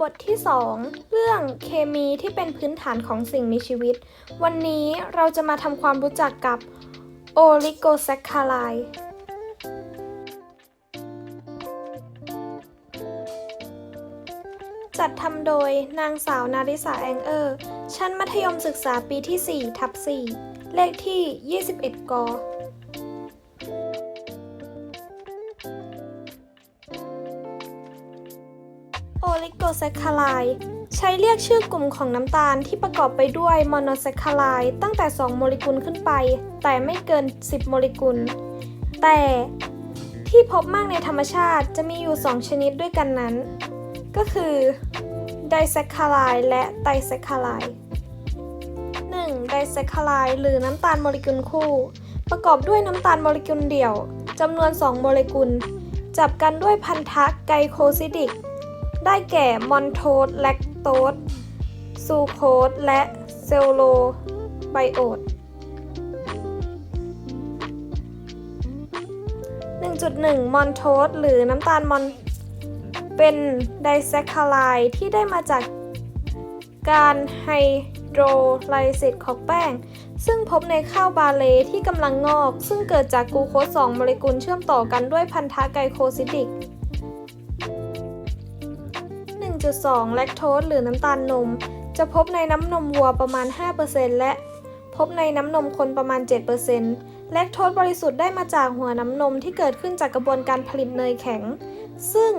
บทที่ 2 เรื่องเคมีที่เป็นพื้นฐานของสิ่งมีชีวิต วันนี้เราจะมาทำความรู้จักกับโอลิโกแซคคาไลจัดทำโดยนางสาวนาริสาแองเออร์ ชั้นมัธยมศึกษาปีที่4ทับ4เลขที่ 21ก โอลิโกแซคคาไลใช้เรียกชื่อกลุ่มของน้ำตาลที่ประกอบไปด้วยโมโนแซคคาไลตั้งแต่ 2 โมเลกุลขึ้นไป แต่ไม่เกิน 10 โมเลกุล แต่ที่พบมากในธรรมชาติจะมีอยู่ 2 ชนิดด้วยกันนั้น ก็คือไดแซคคาไลและไตแซคคาไล 1. ไดแซคคาไลหรือน้ำตาลโมเลกุลคู่ ประกอบด้วยน้ำตาลโมเลกุลเดี่ยวจำนวน 2 โมเลกุล จับกันด้วยพันธะไกลโคซิดิก ได้แก่มอนโทสแลคโตสซูโคสและเซลโลไบโอต1.1 มอนโทสหรือน้ำตาลมอนเป็นไดแซคคาไลที่ได้มาจากการไฮโดรไลซิสของแป้ง ซึ่งพบในข้าวบาเลที่กำลังงอก ซึ่งเกิดจากกลูโคส2โมเลกุลเชื่อมต่อกันด้วยพันธะไกลโคซิดิก 1.2 แลคโตสหรือน้ำตาลนม จะพบในน้ำนมวัวประมาณ 5%และพบในน้ำนมคนประมาณ 7%แลคโตสบริสุทธิ์ได้มาจากหัวน้ำนมที่เกิดขึ้นจากกระบวนการผลิตเนยแข็ง ซึ่ง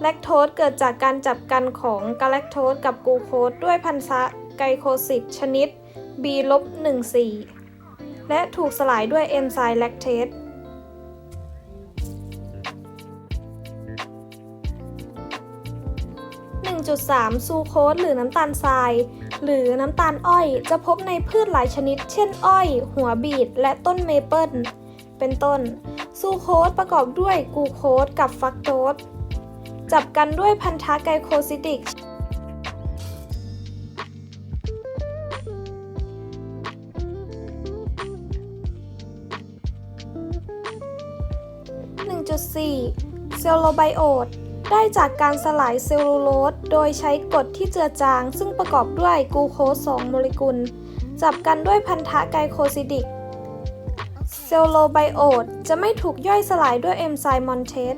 แลคโตสเกิดจากการจับกันของกาแลคโตสกับกูโคสด้วยพันธะไกลโคซิดชนิด B-14 และถูกสลายด้วยเอนไซม์แลคเทส 1.3 ซูโคสหรือน้ำตาลทราย หรือน้ำตาลอ้อยจะพบในพืชหลายชนิด เช่น อ้อย หัวบีทและต้นเมเปิลเป็นต้น ซูโคสประกอบด้วยกูโคสกับฟักโตสจับกันด้วยพันธะไกลโคซิดิก1.4เซลโลไบโอต ได้จากการสลายเซลลูโลสโดยใช้กรดที่เจือจาง ซึ่งประกอบด้วยกูโคส 2 โมเลกุล จับกันด้วยพันธะไกลโคซิดิก เซลโลไบโอตจะไม่ถูกย่อยสลายด้วยเอนไซม์มอนเทส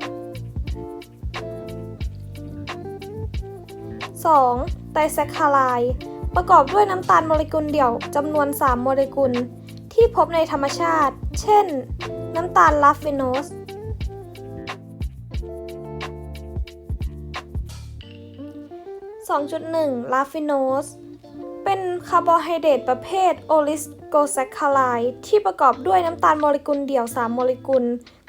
2. ไตแซคคาไลประกอบด้วยน้ำตาลโมเลกุลเดี่ยวจำนวน 3 โมเลกุล ที่พบในธรรมชาติ เช่น น้ำตาลลาฟิโนส 2.1 ลาฟิโนส เป็นคาร์โบไฮเดรตประเภทโอลิสโกแซคคาไลที่ประกอบด้วยน้ำตาลโมเลกุลเดี่ยว 3 โมเลกุล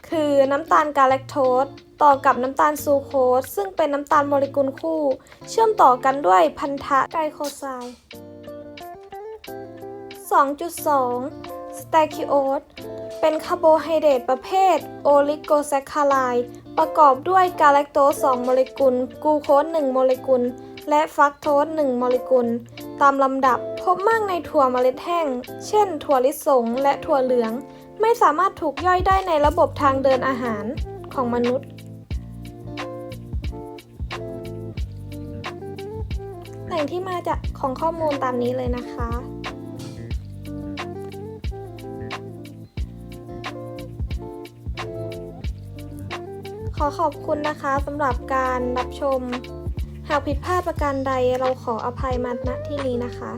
คือน้ำตาลกาแลคโตสต่อกับน้ำตาลซูโคสซึ่งเป็นน้ำตาลโมเลกุลคู่ เชื่อมต่อกันด้วยพันธะไกลโคไซด์2.2สเตคิโอสเป็นคาร์โบไฮเดรตประเภทโอลิโกแซคคาไลประกอบด้วยกาแลคโตส2โมเลกุลกลูโคส1โมเลกุล และฟักโตส1โมเลกุล ตามลำดับพบมากในถั่วเมล็ดแห้ง เช่น ถั่วลิสงและถั่วเหลือง ไม่สามารถถูกย่อยได้ในระบบทางเดินอาหารของมนุษย์ แหล่งที่มาจากของข้อมูลตามนี้เลยนะคะขอขอบคุณนะคะสำหรับการรับชม หากผิดพลาดประการใดเราขออภัยมาณที่นี้นะคะ